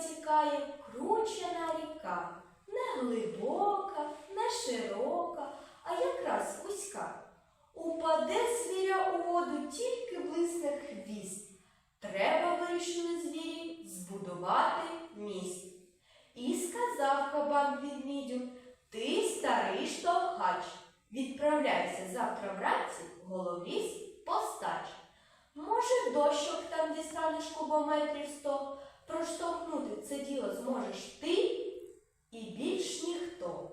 тікає кручена ріка, не глибока, не широка, а якраз вузька. Упаде звіря у воду тільки блисне хвіст. Треба вирішили звірі збудувати міст. І сказав кабан відмідю, ти старий штовхач. Відправляйся завтра вранці головісь постач. Може, дощок там дістанеш кубометрів сто, проштовхнути це діло зможеш ти і більш ніхто.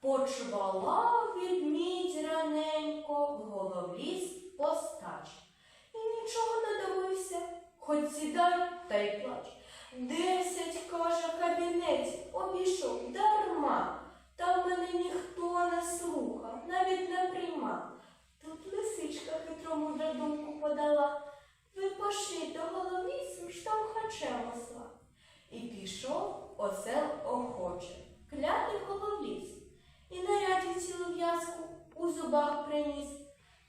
Почвала відмідь раненько в головліс постач. І нічого не дивився, хоч сідай та й плач. Десять, каже, кабінетів обійшов дарма, осла. І пішов осел охоче, клятий головліс. І нарядів цілу в'язку у зубах приніс.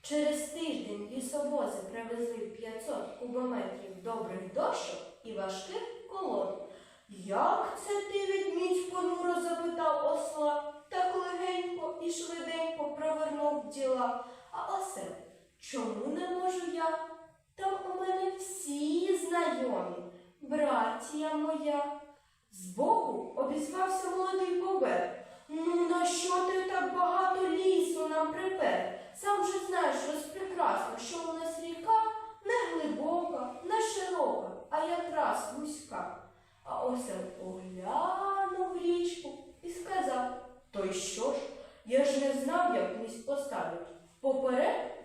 Через тиждень лісовози привезли 500 кубометрів добрих дощок і важких колод. Як це ти відмідь понуро запитав осла, так легенько і швиденько провернув діла. А осел, чому не можу я? Там у мене братія моя. Збоку обізвався молодий бобер. Ну, на що ти так багато лісу нам припер? Сам же знаєш розпрекрасно, що у нас ріка не глибока, не широка, а якраз вузька. А осел поглянув річку і сказав, то й що ж? Я ж не знав, як міст поставить. Поперед